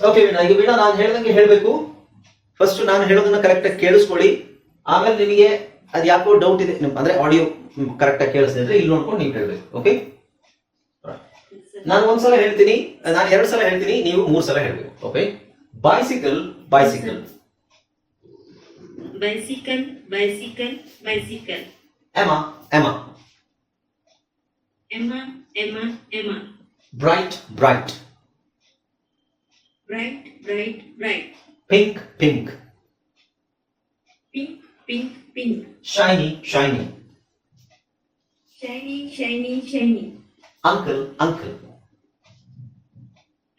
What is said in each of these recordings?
Okay Veena ಈಗ ವೀಣಾ ನಾನು ಹೇಳ್ದಂಗೆ ಹೇಳಬೇಕು. ಫಸ್ಟ್ ನಾನು ಹೇಳೋದನ್ನ ಕರೆಕ್ಟ್ ಆಗಿ ಕೇಳಿಸ್ಕೊಳ್ಳಿ. ಆಮೇಲೆ ನಿಮಗೆ ಅದು ಯಾಕೋ ಡೌಟ್ ಇದೆ. ನಿಮ್- ಅಂದ್ರೆ ಆಡಿಯೋ ಕರೆಕ್ಟ್ ಆಗಿ ಕೇಳಿಸ್ತಿದ್ರೆ ಇಲ್ಲಿ ನೋಡ್ಕೊಂಡು ನೀವು ಹೇಳ್ಬೇಕು ಓಕೆ ನಾನು ಒಂದ್ಸಲ ಹೇಳ್ತೀನಿ ನಾನು ಎರಡು ಸಲ ಹೇಳ್ತೀನಿ ನೀವು ಮೂರು ಸಲ ಹೇಳ್ಬೇಕು okay bicycle bicycle bicycle bicycle bicycle Emma Emma Emma Emma Emma. Bright bright Bright, bright, bright. Pink pink Pink, pink, pink. Shiny shiny Shiny, shiny, shiny. Uncle uncle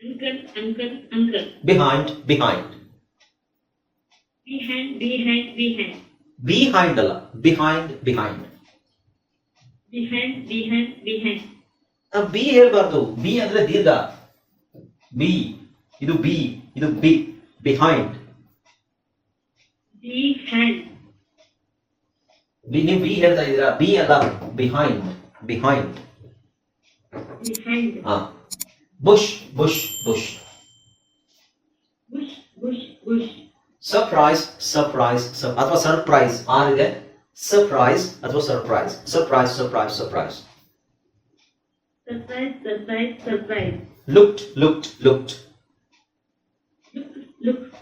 Uncle, uncle, uncle. Behind behind Behind, behind, behind. Behind ಅಲ್ಲ behind behind Behind, behind, behind. B ಹೇಳ್ಬಾರ್ದು B ಅಂದ್ರೆ ದೀರ್ಘ B ಇದು B ಇದು B behind Behind. B ನೀವು B ಹೇಳ್ತಾ ಇದ್ದೀರಾ B ಅಲ್ಲ ಬಿಹೈಂಡ್ ಬಿಹೈಂಡ್ Behind. ಹಾ bush bush bush Bush, bush, bush. Surprise surprise ಅಥವಾ ಸರ್ಪ್ರೈಸ್ ಆರ್ ಇದೆ ಸರ್ಪ್ರೈಸ್ ಅಥವಾ surprise surprise surprise surprise Surprise, surprise, surprise. Looked looked looked Look,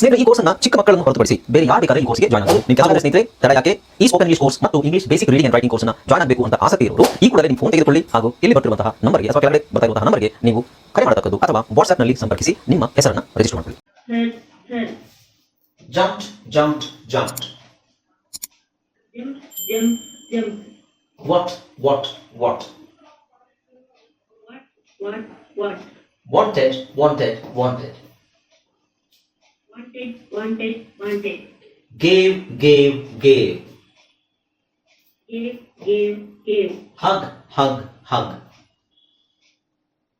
ಸ್ನೇಹಿತರೆ ಈ ಕೋರ್ಸ್ನ ಚಿಕ್ಕ ಮಕ್ಕಳನ್ನು ಹೊರತುಪಡಿಸಿ ಬೇರೆ ಯಾರು ಬೇಕಾದ್ರೆ ಈ ಕೋರ್ಸ್ಗೆ ಜಾಯ್ನ್ ಆಗಬಹುದು. ನಿಮ್ಮ ಕೆಲವು ಸ್ನೇಹಿತರೆ ತಡ ಯಾಕೆ? ಈ ಸ್ಪೋಕನ್ ಇಂಗ್ಲಿಷ್ ಕೋರ್ಸ್ ಮತ್ತು English basic reading and writing ಕೋರ್ಸ್ನ ಜಾಯ್ನ್ ಆಗಬೇಕು ಅಂತ ಆಸಕ್ತಿ ಇರೋರು ಈ ಕೂಡಲೇ ನಿಮ್ಮ ಫೋನ್ ತೆಗೆದುಕೊಳ್ಳಿ ಹಾಗೂ ಇಲ್ಲಿ ಬರ್ತಿರುವಂತಹ ನಂಬರ್ಗೆ ಅಥವಾ ಕೆಳಗಡೆ ಬರ್ತಾ ಇರುವಂತಹ ನಂಬರ್ಗೆ ನೀವು ಕರೆ ಮಾಡತಕ್ಕದ್ದು ಅಥವಾ ವಾಟ್ಸ್ಆಪ್ನಲ್ಲಿ ಸಂಪರ್ಕಿಸಿ ನಿಮ್ಮ ಹೆಸರನ್ನು ರಿಜಿಸ್ಟರ್ ಮಾಡಿಕೊಳ್ಳಿ. Jumped jumped jumped. Jump, jump, jump. what what what? What, what, what? wanted wanted wanted. Wanted, wanted, wanted. gave gave gave Gave, gave, gave. hug hug hug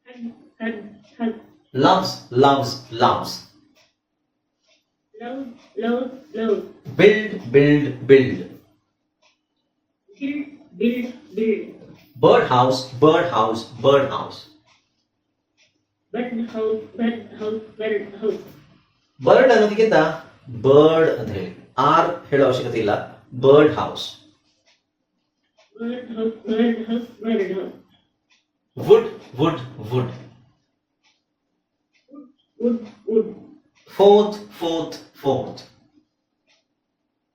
Hug, hug, hug. loves loves loves Love, love, love. build build build Build, build, build. birdhouse birdhouse birdhouse Bird house, bird house, bird house. Bird ಅನ್ನೋದಕ್ಕಿಂತ bird ಅಂತ ಹೇಳಿ R ಹೇಳೋ ಅವಶ್ಯಕತೆ ಇಲ್ಲ bird house Bird house, bird house, bird house. Wood wood wood Wood, wood. Fourth fourth fourth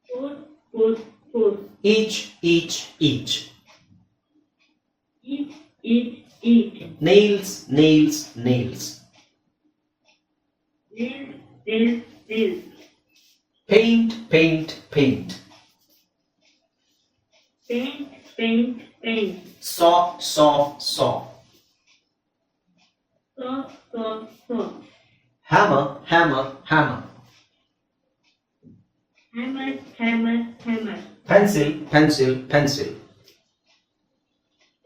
Four, four, four. Each each each Eat, eat, eat. nail, nail. paint paint paint Paint, paint, paint. saw saw saw Saw, saw, saw. hammer hammer hammer Hammer, hammer, hammer. pencil pencil pencil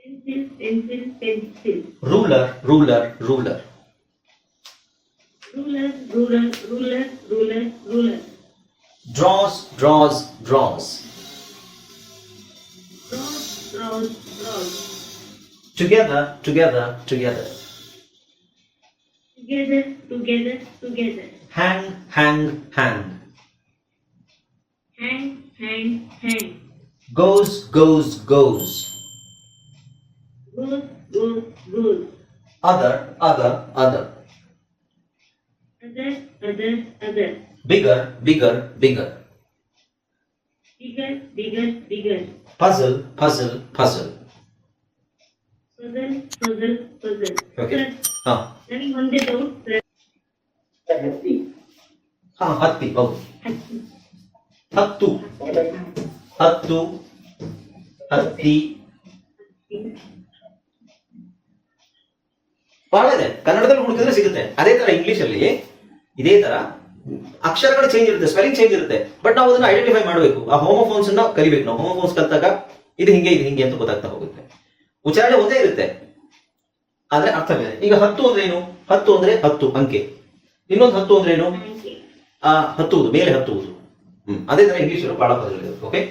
Pencil, pencil, pencil. ruler ruler ruler Ruler, ruler, ruler, ruler, ruler. draws draws draws Draws, draws, draws. together together together Together, together, together. hang hang hang Hang, hang, hang. goes goes goes other other other Other, other, other. Bigger bigger bigger Bigger, bigger, bigger. puzzle puzzle puzzle Puzzle, puzzle, puzzle. Okay. ಹಾ ನನಗೆ ಒಂದೇ doubt ಹತ್ತಿ ಹಾ ಹತ್ತಿ ಹೌದು ಹತ್ತು ಹತ್ತು ಹತ್ತಿ ಬಹಳ ಇದೆ ಕನ್ನಡದಲ್ಲಿ ಹುಡುಕಿದ್ರೆ ಸಿಗುತ್ತೆ ಅದೇ ತರ ಇಂಗ್ಲಿಷ್ ಅಲ್ಲಿ ಇದೇ ತರ ಅಕ್ಷರಗಳು ಚೇಂಜ್ ಇರುತ್ತೆ ಸ್ಪೆಲ್ಲಿಂಗ್ ಚೇಂಜ್ ಇರುತ್ತೆ. ಬಟ್ ನಾವು ಅದನ್ನ ಐಡೆಂಟಿಫೈ ಮಾಡಬೇಕು. ಆ ಹೋಮೋಫೋನ್ಸ್ ಅನ್ನ ಕಲಿಬೇಕು ನಾವು. ಹೋಮೋಫೋನ್ಸ್ ಕಲ್ತಾಗ ಇದು ಹಿಂಗೆ ಇದು ಹಿಂಗೆ ಅಂತ ಗೊತ್ತಾಗ್ತಾ ಹೋಗುತ್ತೆ. ಉಚ್ಚಾರಣೆ ಒಂದೇ ಇರುತ್ತೆ. ಆದ್ರೆ ಅರ್ಥ ಬೇರೆ. ಈಗ ಹತ್ತು ಅಂದ್ರೆ ಏನು? ಹತ್ತು ಅಂದ್ರೆ ಹತ್ತು ಅಂಕೆ. ಇನ್ನೊಂದು ಹತ್ತು ಅಂದ್ರೆ ಏನು? ಆ ಹತ್ತುವುದು ಮೇಲೆ ಹತ್ತುವುದು. ಹ್ಮ್. ಅದೇ ತರ ಇಂಗ್ಲಿಷ್ ಬಹಳ ಪದಗಳಿದೆ ಓಕೆ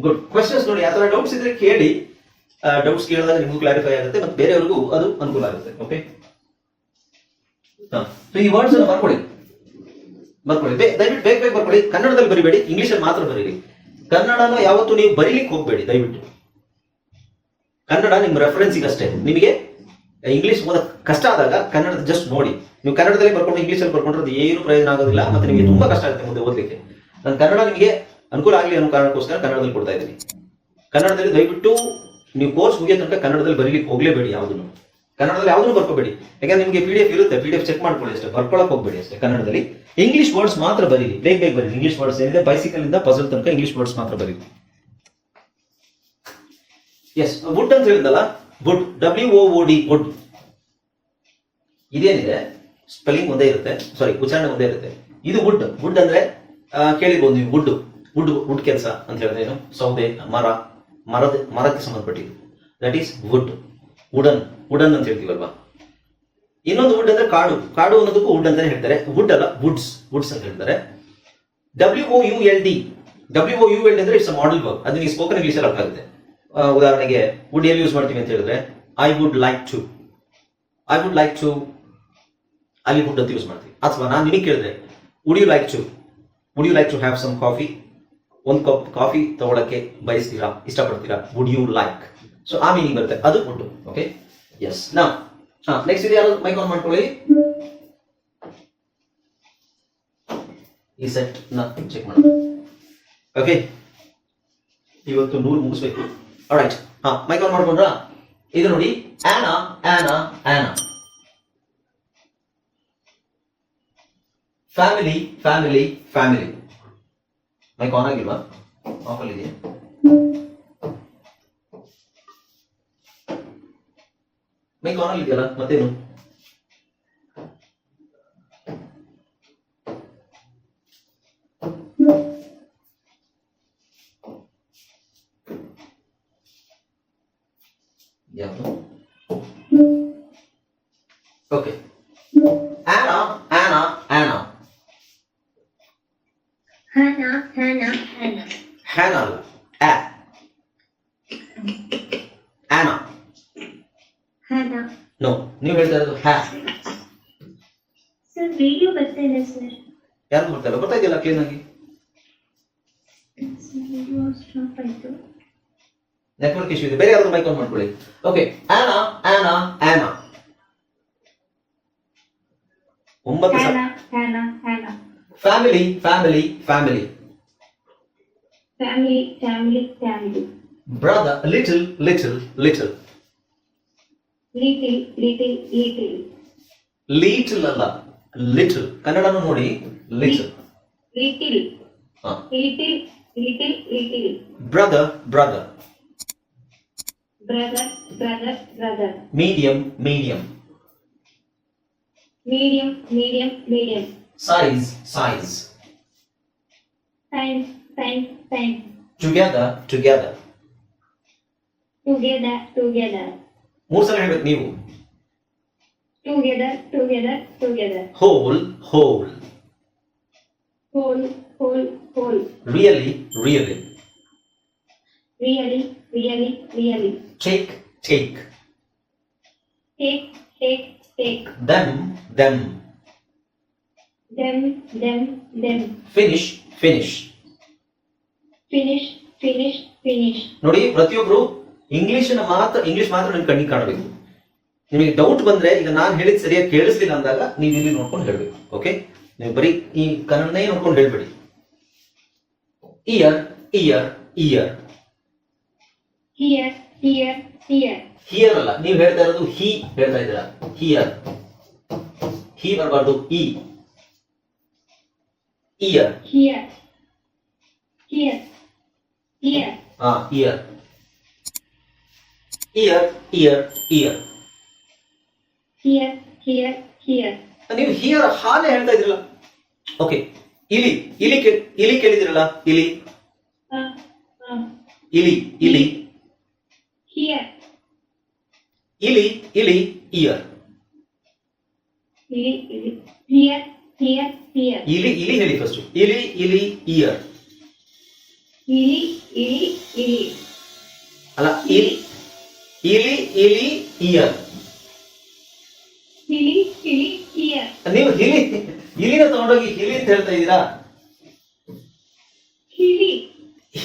ಗುಡ್ ಕ್ವಶನ್ಸ್ ನೋಡಿ ಯಾವ ತರ ಡೌಟ್ಸ್ ಇದ್ರೆ ಕೇಳಿ. ಡೌಟ್ಸ್ ಕೇಳಿದಾಗ ನಿಮಗೂ ಕ್ಲಾರಿಫೈ ಆಗುತ್ತೆ ಮತ್ತೆ ಬೇರೆಯವ್ರಿಗೂ ಅದು ಅನುಕೂಲ ಆಗುತ್ತೆ. ಓಕೆ ಈ ವರ್ಡ್ಸ್ ಅನ್ನು ಬರ್ಕೊಳ್ಳಿ ಬರ್ಕೊಳ್ಳಿ ದಯವಿಟ್ಟು ಬೇಗ ಬೇಗ ಬರ್ಕೊಳ್ಳಿ ಕನ್ನಡದಲ್ಲಿ ಬರಿಬೇಡಿ ಇಂಗ್ಲಿಷ್ ಅಲ್ಲಿ ಮಾತ್ರ ಬರೀರಿ. ಕನ್ನಡನ ಯಾವತ್ತು ನೀವು ಬರೀಲಿಕ್ಕೆ ಹೋಗ್ಬೇಡಿ, ದಯವಿಟ್ಟು. ಕನ್ನಡ ನಿಮ್ಮ ರೆಫರೆನ್ಸಿಗೆ ಅಷ್ಟೇ. ನಿಮಗೆ ಇಂಗ್ಲಿಷ್ ಓದಕ್ ಕಷ್ಟ ಆದಾಗ ಕನ್ನಡದ ಜಸ್ಟ್ ನೋಡಿ. ನೀವು ಕನ್ನಡದಲ್ಲಿ ಬರ್ಕೊಂಡು ಇಂಗ್ಲಿಷ್ ಅಲ್ಲಿ ಬರ್ಕೊಂಡ್ರೆ ಅದು ಏನು ಪ್ರಯೋಜನ ಆಗೋದಿಲ್ಲ, ಮತ್ತೆ ನಿಮಗೆ ತುಂಬಾ ಕಷ್ಟ ಆಗುತ್ತೆ ಮುಂದೆ ಓದಲಿಕ್ಕೆ. ನಾನು ಕನ್ನಡ ನಿಮಗೆ ಅನುಕೂಲ ಆಗಲಿ ಅನ್ನೋ ಕಾರಣಕ್ಕೋಸ್ಕರ ಕನ್ನಡದಲ್ಲಿ ಕೊಡ್ತಾ ಇದ್ದೀನಿ. ಕನ್ನಡದಲ್ಲಿ ದಯವಿಟ್ಟು ನೀವು ಕೋರ್ಸ್ ಮುಗಿಯೋ ತನಕ ಕನ್ನಡದಲ್ಲಿ ಬರೀಲಿಕ್ಕೆ ಹೋಗ್ಲೇಬೇಡಿ ಯಾವುದನ್ನು. ಕನ್ನಡದಲ್ಲಿ ಯಾವ್ದನ್ನು ಬರ್ಕೋಬೇಡಿ. ಯಾಕಂದ್ರೆ ನಿಮಗೆ ಪಿ ಡಿ ಎಫ್ ಇರುತ್ತೆ ಪಿ ಡಿ ಎಫ್ ಚೆಕ್ ಮಾಡ್ಕೊಳ್ಳಿ ಅಷ್ಟೇ, ಬರ್ಕೊಳಕ್ ಹೋಗ್ಬೇಡಿ ಅಷ್ಟೇ ಕನ್ನಡದಲ್ಲಿ. ಇಂಗ್ಲಿಷ್ ವರ್ಡ್ಸ್ ಮಾತ್ರ ಬರೀರಿ, ಬೇಗ ಬೇಗ ಬರೀರಿ. ಇಂಗ್ಲಿಷ್ ವರ್ಡ್ಸ್ ಏನಿದೆ ಬೈಸಿಕಲ್ ಇಂದ ಪಜಲ್ ತನಕ ಇಂಗ್ಲಿಷ್ ವರ್ಡ್ಸ್ ಮಾತ್ರ ಬರೀರಿ. ಎಸ್ ವುಡ್ ಅಂತ ಹೇಳಿದಲ್ಲ wood W O D wood ಇದೇನಿದೆ? Spelling ಒಂದೇ ಇರುತ್ತೆ ಸಾರಿ ಉಚ್ಚಾರಣೆ ಒಂದೇ ಇರುತ್ತೆ. ಇದು ವುಡ್ ವುಡ್ ಅಂದ್ರೆ ಕೇಳಿರ್ಬೋದು ನೀವು ವುಡ್ ವುಡ್ ವುಡ್ ಕೆಲಸ ಅಂತ ಹೇಳಿದ್ರೆ ಏನು? ಸೌದೆ, ಮರ, ಮರದ, ಮರಕ್ಕೆ ಸಂಬಂಧಪಟ್ಟಿದ್ದು. That is wood wooden wooden ಅಂತ ಹೇಳ್ತೀವಲ್ವಾ ಇನ್ನೊಂದು ವುಡ್ ಅಂದ್ರೆ ಕಾಡು. ಕಾಡು ಅನ್ನೋದಕ್ಕೂ ವುಡ್ ಅಂತಾನೆ ಹೇಳ್ತಾರೆ. ವುಡ್ ಅಲ್ಲ ವುಡ್ಸ್ ವುಡ್ಸ್ ಅಂತ ಹೇಳ್ತಾರೆ. W O U L D W O U L D ಅಂದ್ರೆ ಇಟ್ಸ್ ಮಾಡೆಲ್ ವರ್ಕ್ ಅದು ನೀವು ಸ್ಪೋಕನ್ ಇಂಗ್ಲಿಷ್ ಅಲ್ಲಿ ಅರ್ಥ ಆಗುತ್ತೆ. ಉದಾಹರಣೆಗೆ ವುಡ್ ಎಲ್ಲಿ ಯೂಸ್ ಮಾಡ್ತೀವಿ ಅಂತ ಹೇಳಿದ್ರೆ I would like to I would like to ಅಲ್ಲಿ ವುಡ್ ಅಂತ ಯೂಸ್ ಮಾಡ್ತೀವಿ. ಅಥವಾ ನಾನು ನಿಮಗೆ ಕೇಳಿದ್ರೆ would you like to would you like to have some coffee ಒಂದು ಕಪ್ ಕಾಫಿ ತಗೊಳಕ್ಕೆ ಬಯಸ್ತೀರಾ? ಇಷ್ಟಪಡ್ತೀರಾ? ವುಡ್ ಯು ಲೈಕ್ ಸೊ ಆ ಮೀನಿಂಗ್ ಬರುತ್ತೆ. ಅದು ಉಂಟು ಓಕೆ ಎಸ್ ನಾ ಹಾ ನೆಕ್ಸ್ಟ್ ಇದು ಯಾರು ಮೈಕ್ ಆನ್ ಮಾಡ್ಕೊಳ್ಳಿ? ಈ ಸೆಟ್ನ ಚೆಕ್ ಮಾಡೋಣ. ಓಕೆ ಇವತ್ತು ನೂರು ಮುಗಿಸ್ಬೇಕು. ರೈಟ್ ಹಾ ಮೈಕ್ ಆನ್ ಮಾಡ್ಕೊಂಡ್ರಾ? ಇದು ನೋಡಿ. Anna Anna Anna family family family mic on ಆಗಿಲ್ವಾ? ಆಫ್ ಅಲ್ಲಿ ಇದೆಯಾ? ಮೈಕ್ ಆನ್ ಅಲ್ಲಿ ಇದೆಯಲ್ಲ ಮತ್ತೇನು ಯಾವುದು okay Hannah Hannah Hannah Hannah, Hannah, Hannah. Hannah ಅಲ್ಲ ನೀವು ಹೇಳ್ತಾ ಇರೋದು ಹ್ಯಾ ಸರ್ ವಿಡಿಯೋ ಬರ್ತಾ ಇದೆ ಸರ್ ಯಾರು ಬರ್ತಾ ಇದೆಯಲ್ಲ ಕ್ಲೀನ್ ಆಗಿ? ವಿಡಿಯೋ ಸ್ಟಾಪ್ ಆಯ್ತು. ನೆಟ್ವರ್ಕ್ ಇಶ್ಯೂ ಇದೆ. ಬೇರೆ ಯಾರಾದ್ರೂ ಮೈಕ್ ಆನ್ ಮಾಡ್ಕೊಳ್ಳಿ. ಓಕೆ ಆನಾ ಆನಾ ಆನಾ ಒಂಬತ್ತು family family family family family family. Brother little little little Little, little, little. ಲೀಟಲ್ ಅಲ್ಲ ಲಿಟಲ್ ಕನ್ನಡನು ನೋಡಿ ಲಿಟಲ್ Little, ಹಾ little, little, little. Brother brother Brother, brother, brother. Medium medium Medium, medium, medium. Size size Time, time, time. Together together Together, together. ಮೂರ್ ಸಲ ಹೇಳ್ಬೇಕು ನೀವು Together, together, together. Whole whole Whole, whole, whole. Really really Really, really, really. Take take Take, take, take. Them them Them, them, them. Finish finish Finish, finish, finish. ನೋಡಿ ಪ್ರತಿಯೊಬ್ರು ಇಂಗ್ಲಿಷ್ನ ಮಾತ್ರ English ಮಾತ್ರ ನಿಮ್ ಕಣ್ಣಿಗೆ ಕಾಣಬೇಕು. ನಿಮಗೆ ಡೌಟ್ ಬಂದ್ರೆ ಈಗ ನಾನು ಹೇಳಿದ್ ಸರಿಯಾಗಿ ಕೇಳಿಸ್ಲಿಲ್ಲ ಅಂದಾಗ ನೀವು ಇಲ್ಲಿ ನೋಡ್ಕೊಂಡು ಹೇಳ್ಬೇಕು ಓಕೆ ನೀವು ಬರೀ ಈ ಕನ್ನಡನೇ ನೋಡ್ಕೊಂಡು ಹೇಳ್ಬೇಡಿ. Year ear ear. ಹಿಯರ್ ಅಲ್ಲ ನೀವು ಹೇಳ್ತಾ ಇರೋದು ಹಿ ಹೇಳ್ತಾ ಇದ್ದೀರಾ? ಹಿಯರ್ ಹಿ ಬರಬಾರ್ದು ಇ ಇಯರ್ ಹಿಯರ್ ಹಿಯರ್ ಹಿಯರ್ ಹಾ ear ear ear ear Here, here, here. ನೀವು ಹಿಯರ್ ಹಾಲೆ ಹೇಳ್ತಾ ಇದ್ರಲ್ಲ. ಓಕೆ ಇಲಿ ಇಲಿ ಇಲಿ ಕೇಳಿದಿರಲ್ಲ ಇಲಿ. ಇಲಿ ಇಲಿ. Here. ಇಲಿ ಇಲಿ ಇಯರ್ ಇಲ್ಲಿ ಇಲಿ. Here, here, here. ಇಲಿ ಇಲಿ ಹೇಳಿ ಫಸ್ಟ್ ಇಲಿ ಇಲಿ ಇಯರ್ ಇಲಿ ಇಲಿ ಇಲಿ. ಅಲ್ಲ ಇಲಿ ಇಲಿ ಇಲಿ ಇಯರ್. ಇಲಿ ಇಲಿ ಇಯರ್. ನೀವು ಇಲಿ ಇಲಿನ ತಗೊಂಡೋಗಿ ಇಲಿ ಅಂತ ಹೇಳ್ತಾ ಇದ್ದೀರಾ? ಹಿಲಿ.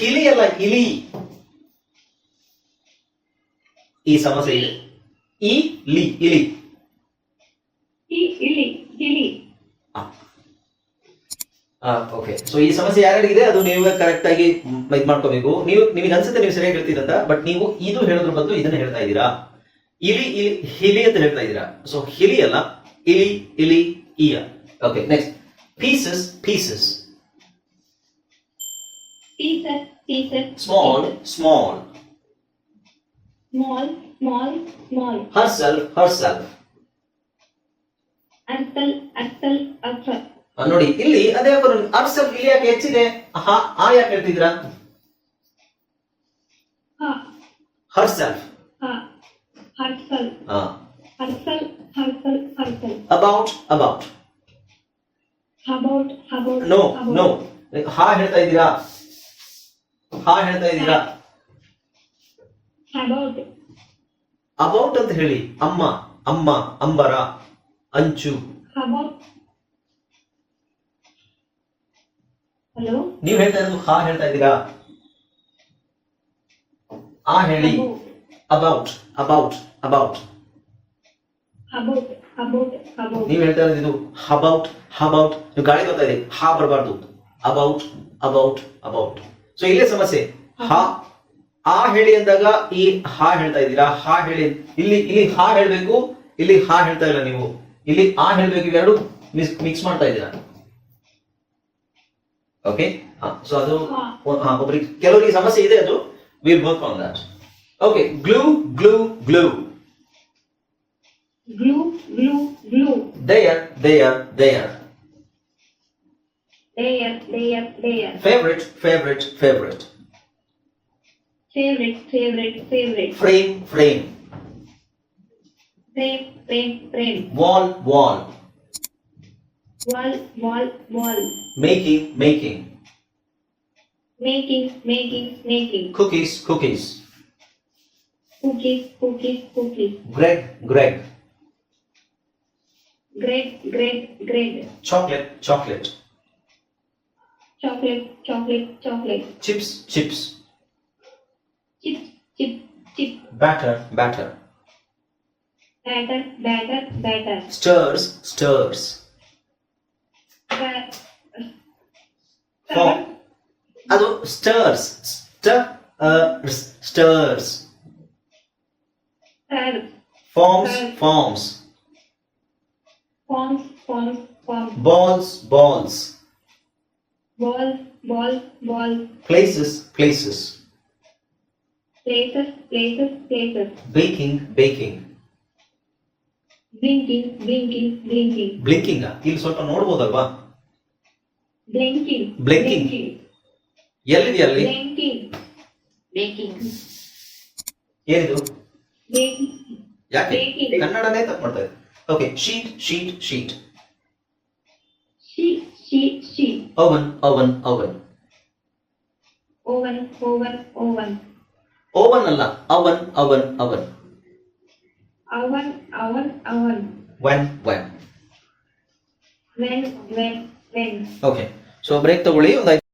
ಇಲಿ ಅಲ್ಲ ಇಲಿ. ಈ ಸಮಸ್ಯೆ ಇದೆ. ಇಲಿ. ಇಲಿ ಇಲಿ. ili, ili. ಓಕೆ ಸೊ ಈ ಸಮಸ್ಯೆ ಯಾರ್ಯಾರಿಗಿದೆ ಅದು ನೀವು ಕರೆಕ್ಟ್ ಆಗಿ ಇದ್ ಮಾಡ್ಕೋಬೇಕು. ನೀವು ನಿಮಗೆ ಅನ್ಸುತ್ತೆ ನೀವು ಸರಿಯಾಗಿ ಹೇಳ್ತೀರಂತ ಬಟ್ ನೀವು ಇದು ಹೇಳೋದ್ರ ಬದಲು ಇದನ್ನ ಹೇಳ್ತಾ ಇದ್ದೀರಾ? ಇಲಿ ಇಲಿ ಹಿಲಿ ಅಂತ ಹೇಳ್ತಾ ಇದ್ದೀರಾ? ಸೊ ಹಿಲಿ ಅಲ್ಲ ಇಲಿ ಇಲಿ ಇಯ okay next pieces pieces small small small small small herself herself herself herself self ನೋಡಿ ಇಲ್ಲಿ ಅದೇ ಸೆಲ್ಫ್ ಇಲ್ಲಿ ಯಾಕೆ ಹೆಚ್ಚಿದೆ? ಹಾ ಆ ಯಾಕೆ ಹೇಳ್ತಿದ್ರ herself. About about no no ಹಾ ಹೇಳ್ತಾ ಇದ್ದೀರಾ? ಹಾ ಹೇಳ್ತಾ ಇದ್ದೀರಾ? ಅಬೌಟ್ ಅಂತ ಹೇಳಿ. ಅಮ್ಮ ಅಮ್ಮ ಅಂಬರ ಅಂಚು. Hello? ನೀವ್ ಹೇಳ್ತಾ ಇರೋದು ಹಾ ಹೇಳ್ತಾ ಇದ್ದೀರಾ? ಆ ಹೇಳಿ. About about about. ನೀವ್ ಹೇಳ್ತಾ ಇರೋದು ಇದು ಹಬೌಟ್ ಹಬೌಟ್ ನೀವು ಗಾಳಿ ಬರ್ತಾ ಇದೆ ಹಾ ಬರಬಾರ್ದು. ಅಬೌಟ್ ಅಬೌಟ್ ಅಬೌಟ್ ಸೊ ಇಲ್ಲೇ ಸಮಸ್ಯೆ. ಹಾ. ಆ ಹೇಳಿ ಅಂದಾಗ ಈ ಹಾ ಹೇಳ್ತಾ ಇದ್ದೀರಾ? ಹಾ ಹೇಳಿ. ಇಲ್ಲಿ ಇಲ್ಲಿ ಹಾ ಹೇಳ್ಬೇಕು. ಇಲ್ಲಿ ಹಾ ಹೇಳ್ತಾ ಇಲ್ಲ ನೀವು. ಇಲ್ಲಿ ಆ ಹೇಳ್ಬೇಕು. ಇವೆರಡು ಮಿಕ್ಸ್ ಮಾಡ್ತಾ ಇದ್ದೀರಾ? ಓಕೆ ಸೊ ಅದು ಒ- ಹಾ, ಒಬ್ರಿಗೆ ಕೆಲವರಿಗೆ ಸಮಸ್ಯೆ ಇದೆ ಅದು will work on that okay glue glue glue Glue, glue, glue. There there there There, there, there. Favourite favourite favourite Favorite, favorite, favorite. Frame frame Frame, frame, frame. Wall wall Wall, wall, wall. Making, making. Making, making, making. Cookies, cookies. Cookies, cookies, cookies. Greg, Greg. Greg, Greg, Greg. Chocolate, chocolate. Chocolate, chocolate, chocolate. Chips, chips. Chips, chips, chips. Batter, batter. Batter, batter, batter. Stirs, stirs. Form. ಅದು stirs ಸ್ಟರ್ಸ್ Serve. Forms forms Forms, forms, forms. Balls balls Balls, balls, balls. Places places Places, places, places. Baking baking Blinking, blinking, blinking. Blinking ಇಲ್ಲಿ ಸ್ವಲ್ಪ ನೋಡ್ಬೋದಲ್ವಾ Blinking. Blinking. ಎಲ್ಲಿದೆ ಅಲ್ಲಿ Blinking. Blinking. ಏನಿದು. ಯಾಕೆ Baking. ಕನ್ನಡನೇ ತಪ್ಪು ಮಾಡ್ತಾ ಇದೆ okay sheet sheet sheet Sheet, sheet, sheet. Oven oven oven Oven, oven, oven. oven ಅಲ್ಲ ಅವನ್ ಅವನ್ oven Oven, oven, oven. When when When, when, when. Okay so break ತಗೊಳ್ಳಿ ಒಂದು